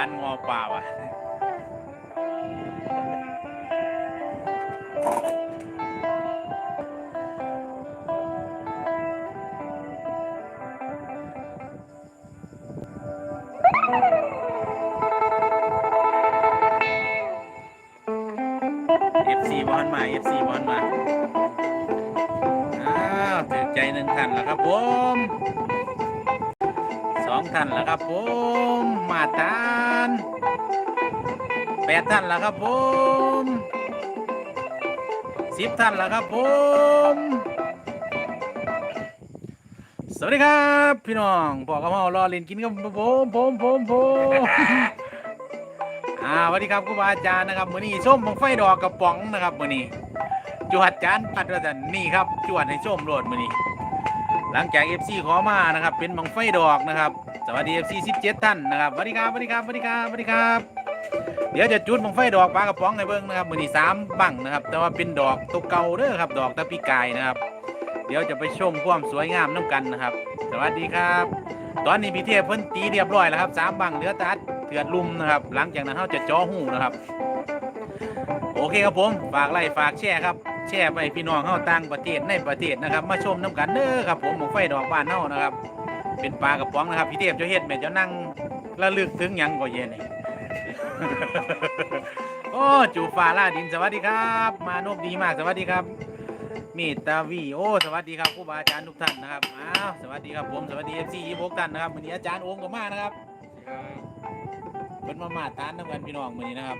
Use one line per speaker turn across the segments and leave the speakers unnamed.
านงอป่าว่ะ องท่านแล้วครับผมมาทานแปดท่านแล้วครับผมสิบท่านแล้วครับผมสวัสดีครับพี่น้องพอกระเมารอเล่นกินกับผมผมผมผมอ่าสวัสดีครับครูบาอาจารย์นะครับมื้อนี้ส้มบังไฟดอกกระป๋องนะครับมื้อนี้จวดจานปัดว่าจะนี่ครับจวดให้ชมโหลดมือนี้หลังจาก FC ขอมานะครับ เป็นบังไฟดอกนะครับ สวัสดี FC 17ท่านนะครับสวัสดีครับสวัสดีครับสวัสดีครับสวัสดีครับ เดี๋ยวจะจุดบังไฟดอกปลากระป๋องให้เบิ้งนะครับมือนี้สามบังนะครับ แต่ว่าเป็นดอกตัวเก่าเด้อครับ ดอกตะปีกายนะครับ เดี๋ยวจะไปชมความสวยงามน้ำกันนะครับ สวัสดีครับ ตอนนี้พี่เทพเพิ่นตีเรียบร้อยแล้วครับสามบังเหลือตัดเถื่อดลุมนะครับ หลังจากนั้นเขาจะจ่อหูนะครับ โอเคครับผมฝากไลค์ฝากแชร์ครับแชร์ไปพี่น้องเฮาต่างประเทศในประเทศนะครับ มาชมน้ำกันเด้อครับผมหมงไฟดอกบ้านเฮานะครับ เป็นปลากระป๋องนะครับพี่เทพเจ้าเฮ็ดแม่เจ้านั่งระลึกถึงหยังก็เย็นนี่ โอ้จูฟ้าล่าดินสวัสดีครับ มานพดีมากสวัสดีครับเมตตาวีโอ้สวัสดีครับครูบาอาจารย์ทุกท่านนะครับอ้าวสวัสดีครับผมสวัสดีเอฟซีพวกท่านนะครับวันนี้อาจารย์โอมก็มานะครับเป็นมามาตานน้ำกันพี่น้องวันนี้นะครับ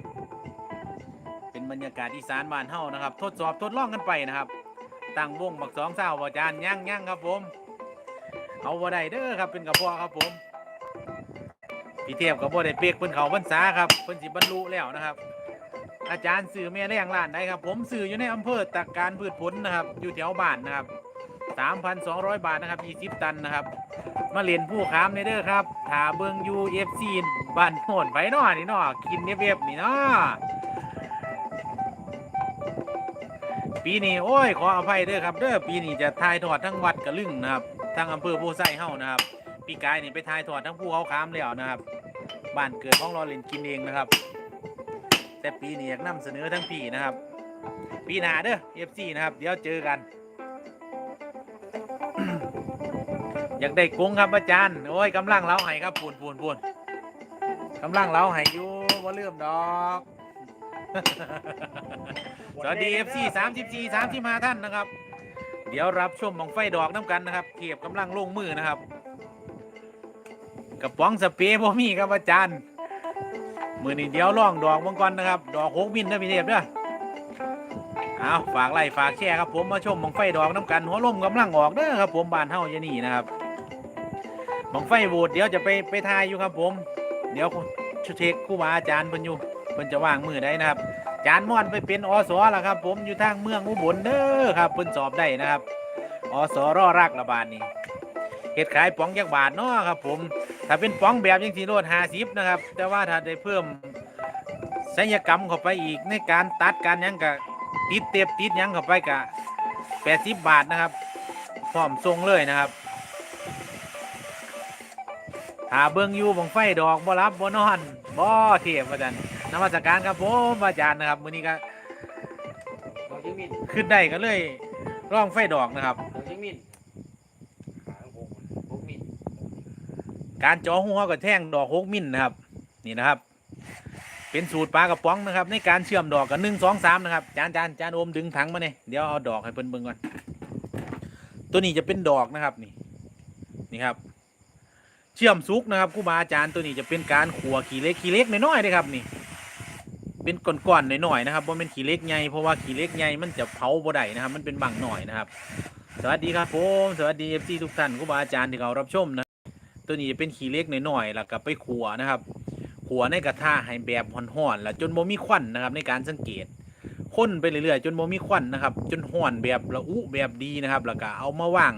เป็นบรรยากาศอีสานบ้านเฮานะครับ ทดสอบทดลองกันไปนะครับตั้งวงบักสองเศร้าอาจารย์ย่างย่างครับผม เอาบ่ได้เด้อครับเป็นกระเพาะครับผมพี่เทียบกับบ่ได้เปียกเพิ่นเขาพรรษาครับเพิ่นสิบรรลุแล้วนะครับ อาจารย์สื่อแม่แรงล้านได้ครับ ผมสื่ออยู่ในอำเภอตะการพืชผลนะครับ อยู่แถวบ้านนะครับ3,200 บาทนะครับ 20 ตันนะครับ มาเรียนผู้ค้ามในเด้อครับถาเบิง UFC บ้านโหนไปนาะนี่นาะกินเว็บๆนี่เนาะปีนี้โอ้ยขออภัยเด้อครับเด้อปีนี้จะทายทอดทั้งวัดกระลึงนะครับ ทั้งอำเภอผู้ไส้เฮานะครับปีกายนี่ไปทายทอดทั้งภูเขาขามแล้วนะครับบ้านเกิดของเราเล่นกินเองนะครับ แต่ปีนี้อยากนำเสนอทั้งปีนะครับ ปีหน้าเด้อ FC นะครับ เดี๋ยวเจอกัน อยากได้กงครับอาจารย์โอ้ยกำลังเล้าให้ครับปูนปูนปูนกำลังเล้าให้อยู่ว่าเลื่มดอกสวัสดี FC 34 35ท่านนะครับ เดี๋ยวรับชมบังไฟดอกน้ำกันนะครับเทียบกำลังลงมือนะครับกระป๋องสเปรย์บ่มีครับอาจารย์ มือนี้เดี๋ยวล่องดอกมังกรนะครับ ดอกหกมิลนะพี่เทพเด้อเอาฝากไลค์ฝากแชร์ครับผมมาชมบังไฟดอกน้ำกันหัวลมกำลังออกเด้อครับ ผมบานเฮาจะนี่นะครับบังไฟโหวดเดี๋ยวจะไปไปทายอยู่ครับผม เดี๋ยวชุเช็คคู่บาอาจารย์เพิ่นอยู่เพิ่นจะว่างมือได้นะครับ จานม่อนไปเป็นอสแล้วครับ ผมอยู่ทางเมืองอุบลเด้อครับเพิ่นสอบได้นะครับอสรอรักระบาดนี่เฮ็ดขายป๋องยักบาทเนาะครับผมถ้าเป็นป๋องแบบยังสีโลดห้าสิบนะครับ แต่ว่าถ้าได้เพิ่มศัลยกรรมเข้าไปอีกในการตัดการยังกะติดเต็บติดยังเข้าไปกะแปดสิบบาทนะครับพร้อมทรงเลยนะครับถ้าเบิ่งอยู่บังไฟดอกบ่รับบ่นอนบ่เทียบว่าจัน นมัสการครับผมอาจารย์นะครับมื้อนี้ก็
ดอกจิงมิน
ขึ้นได้ก็เลยร่องไฟดอกนะครับ
ดอกจิงมินหางหกหกมิน
การเจ่อหัวกับแท่งดอกหกมิลนะครับ นี่นะครับ เป็นสูตรปลากระป๋องนะครับ ในการเชื่อมดอกกันหนึ่งสองสามนะครับจานจานจานโอมดึงถังมาเนี่ยเดี๋ยวเอาดอกให้เพิ่นเบิ่งก่อนตัวนี้จะเป็นดอกนะครับนี่นี่ครับ เชื่อมซุกนะครับครูบาอาจารย์ตัวนี้จะเป็นการขัวขี้เล็กขี้เล็กน้อยๆเลยครับนี่ เป็นก้อนๆหน่อยๆนะครับว่าเป็นขี้เล็กใหญ่เพราะว่าขี้เล็กใหญ่มันจะเผาบ่ได้นะครับ มันเป็นบางหน่อยนะครับ สวัสดีครับผมสวัสดีเอฟซีทุกท่านครูบาอาจารย์ที่เขารับชมนะตัวนี้จะเป็นขี้เล็กหน่อยๆแล้วก็ไปขัวนะครับขัวในกระทะให้แบบห่อนๆแล้วจนโมมีควันนะครับ ในการสังเกตคนไปเรื่อยๆจนโมมีควันนะครับ จนห่อนแบบละอุแบบดีนะครับ แล้วก็เอามาว่าง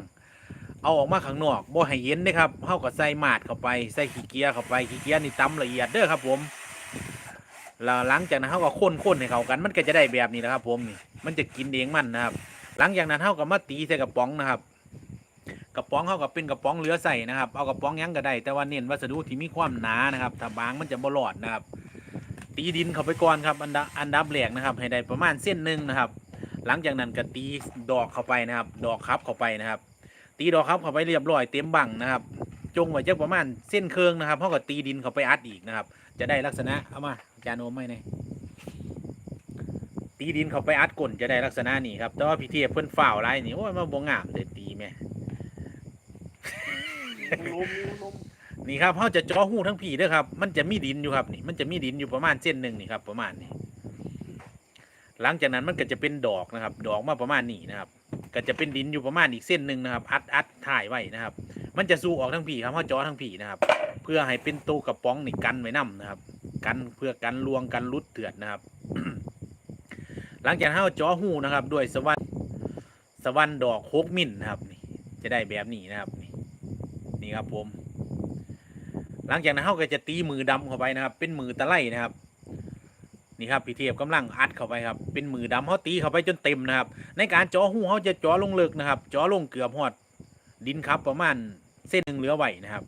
เอาออกมาข้างนอกบ่ให้เย็นนะครับเฮาก็ใส่หมาดเข้าไปใส่ขี้เกียจเข้าไปขี้เกียจนี่ตำละเอียดเด้อครับผม แล้วหลังจากนั้นเฮาก็ค้นๆให้เขากัน มันก็จะได้แบบนี้นะครับ ผมนี่มันจะกินเองมันนะครับ หลังจากนั้นเฮาก็มาตีใส่กระป๋องนะครับ กระป๋องเขาก็เป็นกระป๋องเหลือใส่นะครับ เอากระป๋องยังก็ได้ แต่ว่าเน้นวัสดุที่มีความหนานะครับถ้าบางมันจะบ่รอดนะครับ ตีดินเข้าไปก่อนครับอันดับอันดับแรกนะครับ ให้ได้ประมาณเส้นหนึ่งนะครับ หลังจากนั้นก็ตีดอกเข้าไปนะครับ ดอกครับเข้าไปนะครับ ตีดอกครับเข้าไปเรียบร้อยเต็มบังนะครับจงไว้จักประมาณเส้นเคืองนะครับเขาก็ตีดินเข้าไปอัดอีกนะครับ จะได้ลักษณะเอามาจารย์โอมไม่เนตีดินเข้าไปอัดก้นจะได้ลักษณะนี้ครับแต่ว่าพี่เทียเพิ่นฝ่าวไรนี่โอ้ยมาบ่งามเลยตีแม่นี่ครับเขาจะจ่อหูทั้งผีด้วยครับ มันจะมีดินอยู่ครับนี่มันจะมีดินอยู่ประมาณเส้นหนึ่งนี่ครับประมาณนี้หลังจากนั้นมันก็จะเป็นดอกนะครับ ดอกมาประมาณนี้นะครับ ก็จะเป็นดินอยู่ประมาณอีกเส้นหนึ่งนะครับ อัดอัดถ่ายไว้นะครับ มันจะสู้ออกทั้งผีครับเขาจ่อทั้งผีนะครับ พื่อให้เป็นตัวกระป๋องนี่กันไว้นํนะครับ กันเพื่อกันลวงกันรุดเถื่อนนะครับ หลังจากนั้นเขาจ่อหูนะครับ ด้วยสวรรค์สวรรค์ดอกโคกมินนะครับนี่จะได้แบบนี้นะครับนี่นี่ครับผม หลังจากนั้นเขาก็จะตีมือดำเข้าไปนะครับ เป็นมือตะไลนะครับนี่ครับพี่เทียบกำลังอัดเข้าไปครับ เป็นมือดำเขาตีเข้าไปจนเต็มนะครับ ในการเจ่อหูเขาจะเจ่อลงเลิกนะครับเจ่อลงเกือบหอด ดินครับประมาณเส้นหนึ่งเหลือไหวนะครับ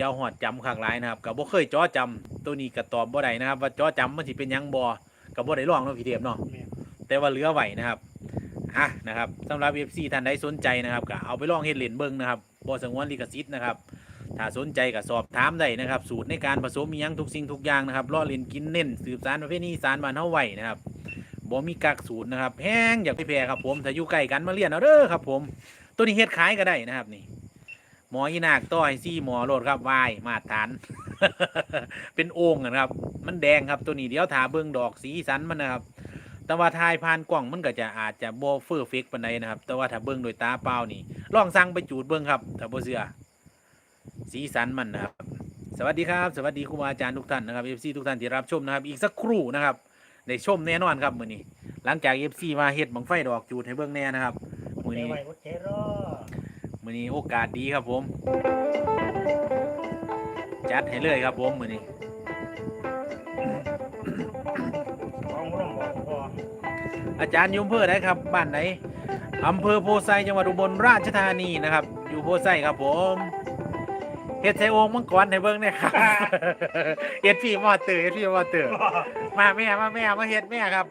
ยาวหอดจำขากหลายนะครับกับบ่เคยเจ่อจำตัวนี้ก็ตอบบ่ได้นะครับ ว่าเจ่อจำมันสิเป็นหยังบ่กับบ่ได้ลองเนาะพี่เทียบเนาะแต่ว่าเหลือไหวนะครับอะนะครับสำหรับ FC ท่านใดสนใจนะครับก็เอาไปลองเฮ็ดเล่นเบิ่งนะครับบ่สงวนลิขสิทธิ์นะครับถ้าสนใจก็สอบถามได้นะครับ สูตรในการผสมมีหยังทุกสิ่งทุกอย่างนะครับล่อเล่นกินเน้นสืบสารประเพณีอีสารบ้านเฮาไว้นะครับบ่มีกักสูตรนะครับแห้งอยากไปแพร่ครับผมถ้าอยู่ใกล้กันมาเรียนเอาเด้อครับผม ตัวนี้เฮ็ดขายก็ได้นะครับนี่ห มออีนากต้อยซี่หมอโลดครับวายมาตรฐาน เป็นโอ่งนะครับ มันแดงครับตัวนี้เดี๋ยวทาเบิ่งดอกสีสันมันนะครับ แต่ว่าทายผ่านกล่องมันก็จะอาจจะโบเฟอร์เฟกปานใดนะครับ แต่ว่าถ้าเบิ่งโดยตาเปล่านี่ลองสั่งไปจูดเบิ่งครับถ้าบ่เชื่อสีสันมันนะครับ สวัสดีครับสวัสดีครูบาอาจารย์ทุกท่านนะครับเอฟซีทุกท่านที่รับชมนะครับ อีกสักครู่นะครับได้ชมแน่นอนครับมือนี้ หลังจากเอฟซีมาเฮ็ดบังไฟดอกจูดให้เบิ่งแน่นะครับมือนี้ มื้อนี้โอกาสดีครับผม จัดให้เลยครับผมมื้อนี้
ของร่องบอกพอ
อาจารย์อยุมเพอได้ครับ บ้านไหนอำเภอโพไซจังหวัดอุบลราชธานีนะครับ อยู่โพไซครับผมเฮ็ดใส่โอ่งมังกรให้เบิ่งเนี่ยครับเฮ็ดพี่มอเตอร์เฮ็ดพี่มอเตอร์มาแม่มาแม่มาเฮ็ดแม่ครับ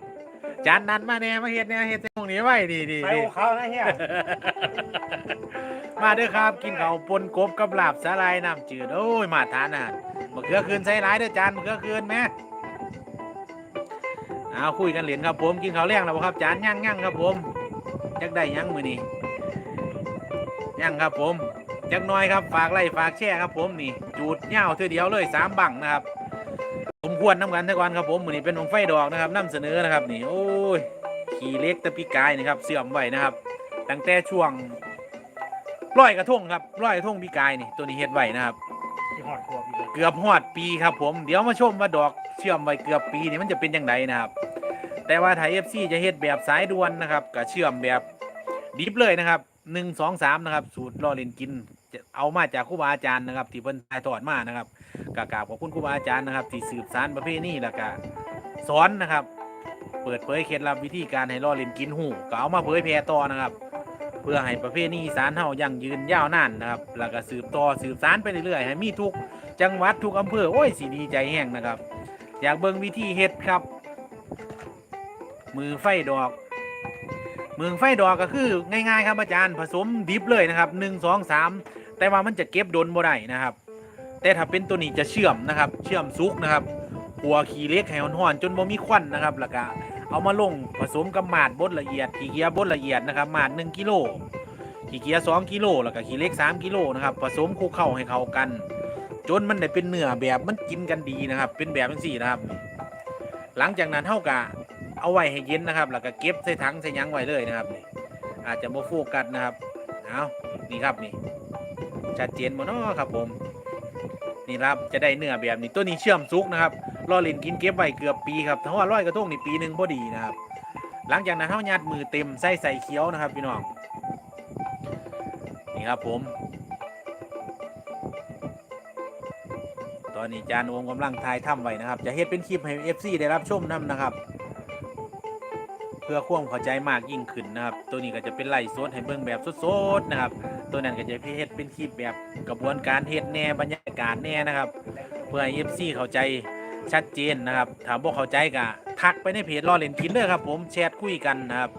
จานนั้นมาแน่มาเฮ็ดแน่เฮ็ดตรงนี้ไว้ดีดี
ไป
ดี
โอเขานะเฮีย
มาเด้อครับกินข้าวปนกบกับลาบสาลายน้ำจืดโอ้ยมาทานอาหารมะเขือคืนใส่หลายเด้อจานมะเขือคืนแม่เอาคุยกันเหรียญครับผมกินข้าวแรงแล้วบ่ครับจานย่างย่างครับผมจักได้ย่างมื้อนี้ย่างครับผมจักหน้อยครับฝากไล่ฝากแช่ครับผมนี่ จูดเหย้าเท่อเดียวเลยสามบังนะครับ ผมควรน้ำกันท่าก่อนครับผมมือนี้เป็นของไฟดอกนะครับนํเสนอนะครับนี่โอ้ยขี่เล็กตะปีกายนี่ครับเสื่อมไว้นะครับ ตั้งแต่ช่วงร้อยกระทงครับร้อยกระทงปีกายนี่ตัวนี้เฮ็ดไว้นะครับ
เกื
อบหอดปีครับผมเดี๋ยวมาชมว่าดอกเชื่อมไว้เกือบปีนี่มันจะเป็นยังไงนะครับ แต่ว่าไทยเอฟซีจะเฮ็ดแบบสายด่วนนะครับกับเชื่อมแบบดิฟเลยนะครับหนึ่งสองสามนะครับ สูตรล่อเล่นกินจะเอามาจากครูบาอาจารย์นะครับ ที่เพิ่นถ่ายทอดมานะครับ กกราบขอบคุณครูบาอาจารย์นะครับ ที่สืบสานประเพณีแล้วก็สอนนะครับ เปิดเผยเคล็ดลับวิธีการให้ล่อเล่นกินหูก็เอามาเผยแพร่ต่อนะครับ เพื่อให้ประเพณีอีสานเฮายั่งยืนยาวนานนะครับ แล้วก็สืบต่อสืบสานไปเรื่อยๆให้มีทุกจังหวัดทุกอำเภอโอ้ยสิดีใจแห้งนะครับ อยากเบิ่งวิธีเฮ็ดครับ มือไฟดอกมือไฟดอกก็คือง่ายๆครับอาจารย์ผสมดิบเลยนะครับหนึ่งสองสามแต่ว่ามันจะเก็บโดนบ่ได้นะครับ แต่ถ้าเป็นตัวนี้จะเชื่อมนะครับ เชื่อมซุกนะครับหัวขี้เล็กให้ห่อนๆจนบ่มีควันนะครับแล้วก็เอามาลงผสมกับหมาดบดละเอียดขี้เกียจบดละเอียดนะครับหมาดหนึ่งกิโลขี้เกียจสองกิโลแล้วก็ขี้เล็กสามกิโลนะครับผสมคลุกเข้าให้เข้ากัน จนมันได้เป็นเนื้อแบบมันกินกันดีนะครับ เป็นแบบจังซี่นะครับ หลังจากนั้นเท่ากับเอาไว้ให้เย็นนะครับ แล้วก็เก็บใส่ถังใส่ยังไว้เลยนะครับ อาจจะโมโฟกัสนะครับเอานี่ครับนี่ชัดเจนหมดเนาะครับผม นี่ครับจะได้เนื้อแบบนี้ตัวนี้เชื่อมซุกนะครับรอเล่นกินเก็บไว้เกือบปีครับถ้าว่าร้อยกระทงนี่ปีหนึ่งพอดีนะครับหลังจากนั้นเท่ายัดมือเต็มใส่ใส่เคี้ยวนะครับพี่น้องนี่ครับผม ตอนนี้จานโอมกำลังถ่ายทำไว้นะครับ จะเฮ็ดเป็นคลิปให้ FC ได้รับชมนํนะครับ เพื่อความเข้าใจมากยิ่งขึ้นนะครับ ตัวนี้ก็จะเป็นไล่สดให้เบิ่งแบบสดๆนะครับ ตัวนั้นก็จะเฮ็ดเป็นคลิปแบบกระบวนการเฮ็ดแน่บรรยา กาศแน่นะครับ เพื่อให้ FC เข้าใจชัดเจนนะครับถ้าบ่เข้าใจก็ทักไปในเพจรอเล่นกินเลยครับ ผมแชทคุยกันนะครับ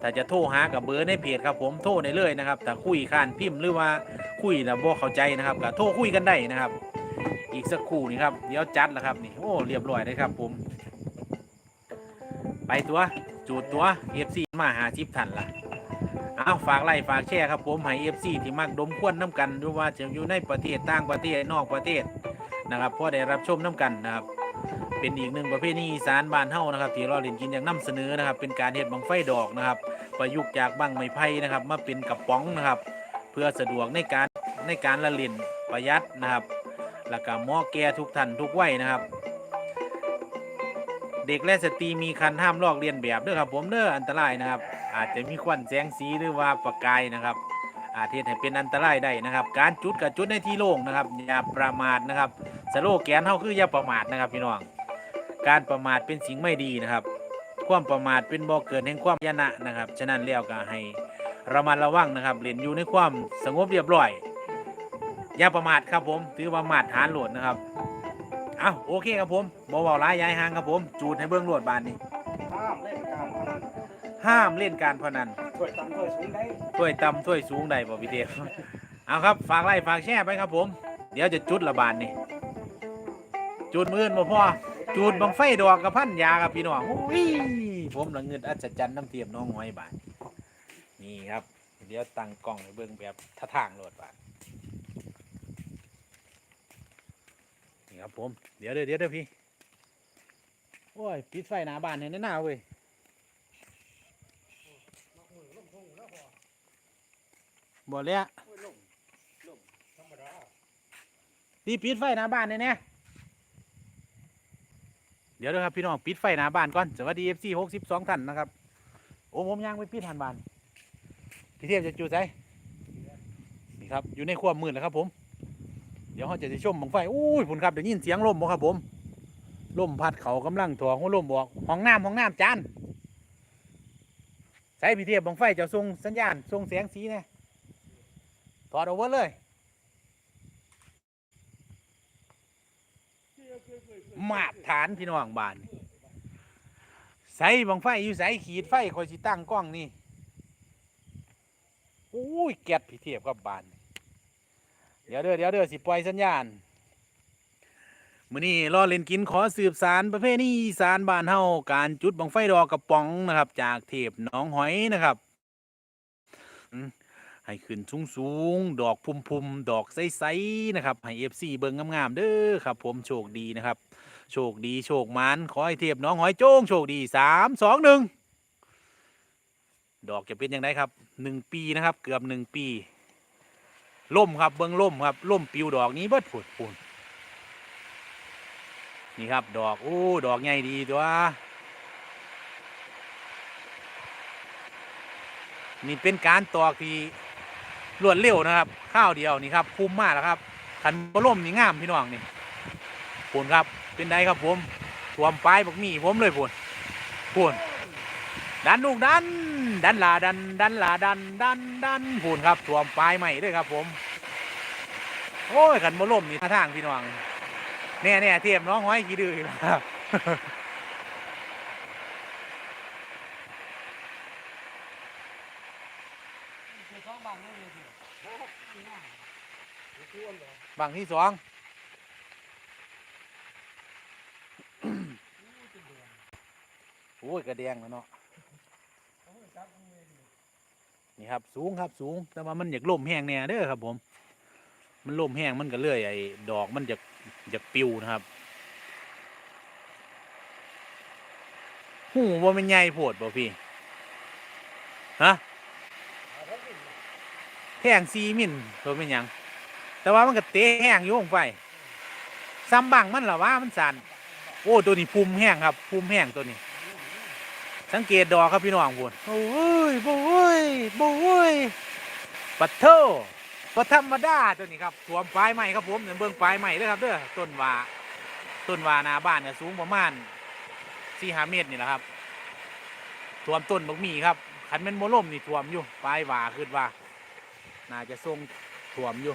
ถ้าจะโทรหากับเบอร์ในเพจครับผมโทรได้เลยนะครับถ้าคุยข้านพิมพ์หรือว่าคุยแล้วบ่เข้าใจนะครับก็โทรคุยกันได้นะครับ อีกสักครู่นี่ครับเดี๋ยวจัดแล้วครับนี่โอ้เรียบร้อยเลยครับ ผม ไปตัวจูดตัว FC มาหาชิปทันละ เอาฝากไลค์ฝากแชร์ครับผมให้ FC ที่มักดมควนน้ำกันหรือว่าจะอยู่ในประเทศต่างประเทศนอกประเทศนะครับพอได้รับชมน้ำกันนะครับเป็นอีกหนึ่งประเภทนี้สานบ้านเฮานะครับที่เราเล่นกินอย่างนํเสนอนะครับ เป็นการเฮ็ดบังไฟดอกนะครับ ประยุกต์จากบังไม้ไผ่นะครับมาเป็นกระป๋องนะครับ เพื่อสะดวกในการในการละเล่นประหยัดนะครับแล้วก็หมาะแก่ทุกท่านทุกวัยนะครับ เด็กและสตรีมีคันห้ามลอกเลียนแบบเด้อครับ ผมเด้ออันตรายนะครับ อาจจะมีควันแสงสีหรือว่าประกายนะครับอาจเฮ็ดให้เป็นอันตรายได้นะครับ การจุดกับจุดในที่โล่งนะครับอย่าประมาทนะครับสโลแกนเฮาคืออย่าประมาทนะครับพี่น้องการประมาทเป็นสิ่งไม่ดีนะครับ ความประมาทเป็นบ่อเกิดแห่งความยนะนะครับ ฉะนั้นแล้วก็ให้ระมัดระวังนะครับเล่นอยู่ในความสงบเรียบร้อยอย่าประมาทครับผมถือว่ามาตรฐานโหลดนะครับ อาโอเคครับผมบ่เว้าร้ายย้ายหางครับผม จูดให้เบื้องโหลดบานนี้
ห้ามเล่นการพนัน
ห้ามเล่นการพนัน
ช่วยตำช่วยสูงได้
ถ้วยต่ำถ้วยสูงได้บ่พี่เทพเอาครับฝากไลค์ฝากแชร์ไปครับผม เดี๋ยวจะจุดระบาดนี่จุดมือนบ่พอจูดบังไฟดอกกับพันยากับพี่น้องผมละเงินอัศจรรย์น้ำเทียมน้องหอยบาทนี่ครับ เดี๋ยวตั้งกล้องให้เบิ่งแบบท่าทางโหลดบาน ครับผม เดี๋ยวเด้อเดี๋ยวเด้อพี่ โอ้ย ปิดไฟหน้าบ้านเนี่ยหน้าเว้ยบ่เลยอะพี่ปิดไฟหน้าบ้านเนี่ยเนี่ยเดี๋ยวเด้อครับ พี่น้องปิดไฟหน้าบ้านก่อนสวัสดีเอฟซีหกสิบสองท่านนะครับ โอ้ผมยังไปปิดหันบ้านพี่เทียบจะจูดใจนี่ครับ อยู่ในความมืดแล้วครับผม เดี๋ยวเขาจะได้ชมบังไฟอุ้ยผมครับเดี๋ยวยินเสียงลมบ่ครับผมลมพัดเขากำลังถ่วงหัวลมบอกห้องน้ำห้องน้ำจานใส่พี่เทียบบังไฟจะส่งสัญญาณส่งเสียงสีน่ถอดออกมาเลยมาตรฐานพี่น้องบ้านใส่บังไฟอยู่ใส่ขีดไฟคอยสิตั้งกล้องนี่โอ้ยแกดพี่เทียบกับบาน เดี๋ยวเด้อเดี๋ยวเด้อสิปล่อยสัญญาณมื้อนี้รอเล่นกินขอสืบสารประเพณีอีสานบ้านเฮาการจุดบังไฟดอกกระป๋องนะครับ จากเทพหนองหอยนะครับให้ขึ้นสูงสูงๆดอกพุ่มพุมๆดอกใสๆนะครับ ให้ FC เบิ่งงามๆเด้อครับ ผมโชคดีนะครับ โชคดีโชคมันขอให้เทพน้องหอยโจ้งโชคดีสามสองหนึ่งดอกจะเป็นยังไงครับหนึ่งปีนะครับ เกือบหนึ่งปี ล่มครับเบิ้งล่มครับล่มปิวดอกนี้เบิดผุดผุนนี่ครับ ดอกโอ้ดอกใหญ่ดีตัวนี่เป็นการตอกที่รวดเร็วนะครับ ข้าวเดียวนี่ครับคุ้มมากแล้วครับขันบล่มนี่งามพี่น้องนี่ผลครับเป็นไดครับผมทวมปลายบักมีผมเลยพูนพูนดันลูกดัน ดันลาดันดันลาดันดันดันพูนครับท่วมปลายใหม่ด้วยครับ ผม โอ้ยขันบ่ล่มนี่ท่าทางพี่น้องแน่แน่เทียมน้องห้อยกี่ดื้ออีกแล้วครับบางที่สองโอ้ยกระเดียงแล้วเนาะ นี่ครับสูงครับสูงแต่ว่ามันอยากล่มแห้งแน่เด้อครับ ผม มันล่มแห้งมันก็เลื่อยไอ้ดอกมันจะจะปิวนะครับหูว่ามันใหญ่โพดบ่พี่ฮะแห้งซีมินตัวเป็นยังแต่ว่ามันก็เตะแห้งอยู่ลงไปซ้ำบังมันหรอว่ามันสั่นโอ้ตัวนี้ภูมิแห้งครับภูมิแห้งตัวนี้ สังเกตดอกครับพี่น้องพูนโอ้ยโอ้ยโอ้ยปัดเทอปัธรรมดาตัวนี้ครับสวมปลายใหม่ครับผมเนี่ยเบิ่งปลายใหม่ด้วยครับเด้อต้นว่าต้นว่าหนาบ้านเนี่ยสูงประมาณสี่ห้าเมตรนี่แหละครับท่วมต้นบักหมี่ครับขันเป็นโมล่มนี่ท่วมอยู่ปลายว่าขึ้นว่า น่าจะทรงถ่วมอยู่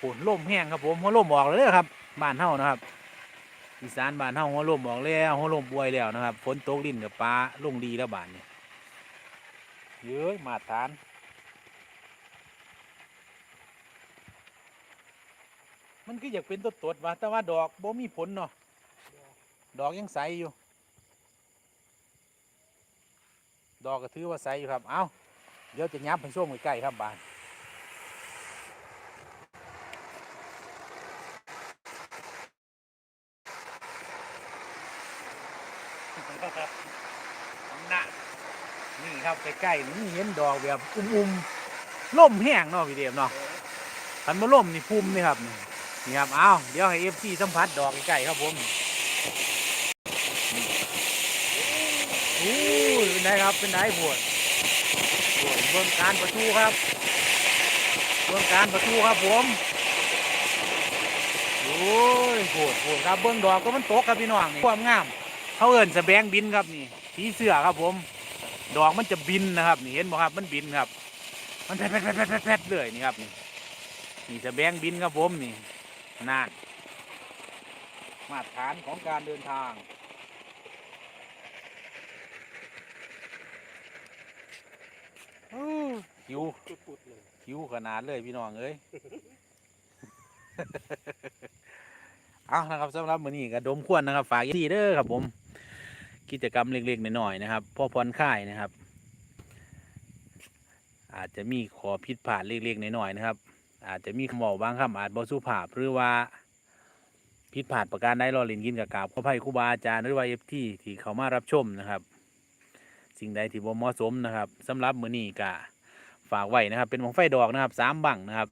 ฝนล่มแห้งครับผมหัวล่มออกแล้วเด้อครับบ้านเฮานะครับ อีสานบ้านเฮาหัวลมออกแล้วหัวลมป่วยแล้วนะครับฝนตกลิ้นกับปลาลงดีแล้วบ้านเนี้เย้ยมาตรฐานมันก็อยากเป็นตัวตดว่าแต่ว่าดอกบ่มีผลเนาะดอกยังใสอยู่ ดอกก็ถือว่าใสอยู่ครับ เอาเดี๋ยวจะยับไปช่วงใกล้ๆครับบานน่ะนี่ครับใกล้ๆนี่ เห็นดอกแบบอุ้มๆล่มแห้งเนาะพี่เดียมเนาะคันมาล่มนี่พุ่มนี่ครับนี่ครับเอาเดี๋ยวให้เอฟซีสัมผัสดอกใกล้ๆครับผมอู้ยเป็นไงครับเป็นไงปวดปวดเบื้องการประตูครับเบื้องการประตูครับผมโอ้ยปวดปวดครับเบื้องดอกก็มันตกครับพี่น้องนี่ความงามเขาเอินสแบงบินครับนี่สีเสือครับผม ดอกมันจะบินนะครับนี่เห็นบ่ครับมันบินครับ มันแพดแพดแพดแพดเลยนี่ครับนี่นี่สะแบงบินครับผมนี่นั่นมาตรฐานของการเดินทางหิวหิวขนาดเลยพี่น้องเอ้ยเอานะครับสำหรับมื้อนี้ก็ดมควนนะครับ ฝากที่เด้อครับผม กิจกรรมเล็กๆน้อยๆนะครับพ่อผ่อนคลายนะครับ อาจจะมีขอผิดพลาดเล็กๆน้อยๆนะครับ อาจจะมีคำบอกบางคำอาจบ่สุภาพหรือว่าผิดพลาดประการใดรอเลินกินกับกาบขออภัยครูบาอาจารย์หรือว่าเอฟที่ที่เขามารับชมนะครับ สิ่งใดที่บ่เหมาะสมนะครับสำหรับมือนี้ก็ฝากไว้นะครับ เป็นวงไฟดอกนะครับสามบังนะครับ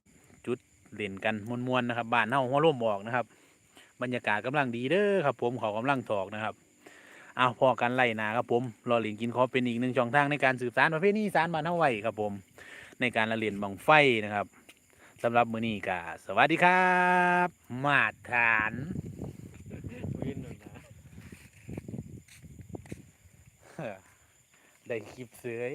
จุดเล่นกันมวนๆนะครับบ้านเฮาหัวร่มออกนะครับ บรรยากาศกำลังดีเด้อครับ ผมเขากำลังถอกนะครับ เอาพอกันไล่นาครับผมรอเลินกินขอเป็นอีกหนึ่งช่องทางในการสืบสานประเพณีอีสานบ้านเฮาไว้ครับผม ในการละเล่นบังไฟนะครับสำหรับมื้อนี้ก็สวัสดีครับ มาตรฐาน
วินหน่อยนะ
ได้คลิปเสือย